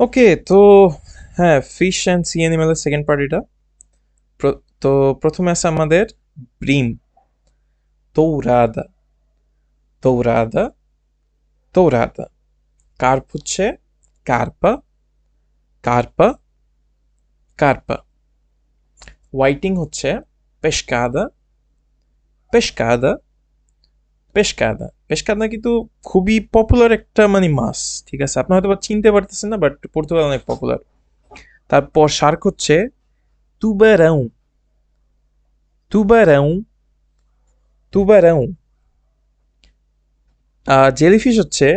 ওকে তো হ্যাঁ fish and sea অ্যানিমেলের সেকেন্ড পার্টিটা তো প্রথমে আছে আমাদের ব্রিম তৌরাদা তৌরাদা তৌরাদা কার্প হচ্ছে কার্পা কার্পা কার্পা হোয়াইটিং হচ্ছে পেশকাদা পেশকাদা পেশকাদা পেশকাদা কিন্তু খুবই পপুলার একটা মানে মাছ, ঠিক আছে? আপনি হয়তো চিনতে পারতেছেন না বাট পর্তুগাল অনেক পপুলার তারপর শার্ক হচ্ছে তুবারাউ তুবারাউ তুবারাউ জেলিফিশ হচ্ছে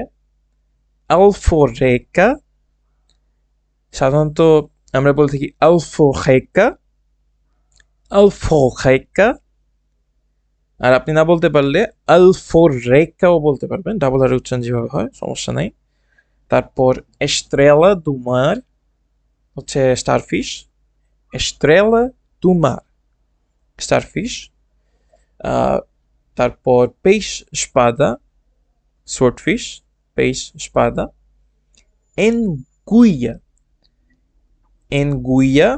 আলফোরেকা সাধারণত আমরা বলে থাকি আলফোখেকা আলফোখেকা আর আপনি না বলতে পারলে আলফোরেকাও বলতে পারবেন। ডাবল আর উচ্চারণ যেভাবে হয়, সমস্যা নাই। তারপর এস্ট্রেলা দুমার হচ্ছে স্টারফিশ। এস্ট্রেলা দুমার স্টারফিশ। তারপর পেইস স্পাদা সোর্টফিশ পেইস স্পাদা। এনগুইয়া এনগুইয়া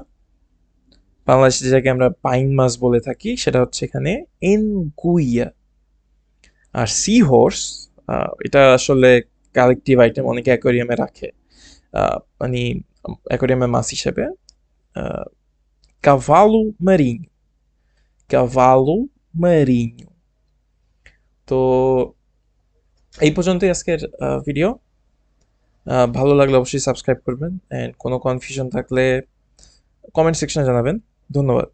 বাংলাদেশে যেটাকে আমরা পাইন মাছ বলে থাকি, সেটা হচ্ছে এখানে এনগুইয়া। আর সি হোর্স এটা আসলে কালেকটিভ আইটেম অনেকে অ্যাকোরিয়ামে রাখে। মানে অ্যাকোরিয়ামে মাছ হিসেবে। কাভালু marinho কাভালু marinho তো এই পর্যন্তই আজকের ভিডিও ভালো লাগলে অবশ্যই সাবস্ক্রাইব করবেন। অ্যান্ড কোনো কনফিউশন থাকলে কমেন্ট সেকশনে জানাবেন। ধন্যবাদ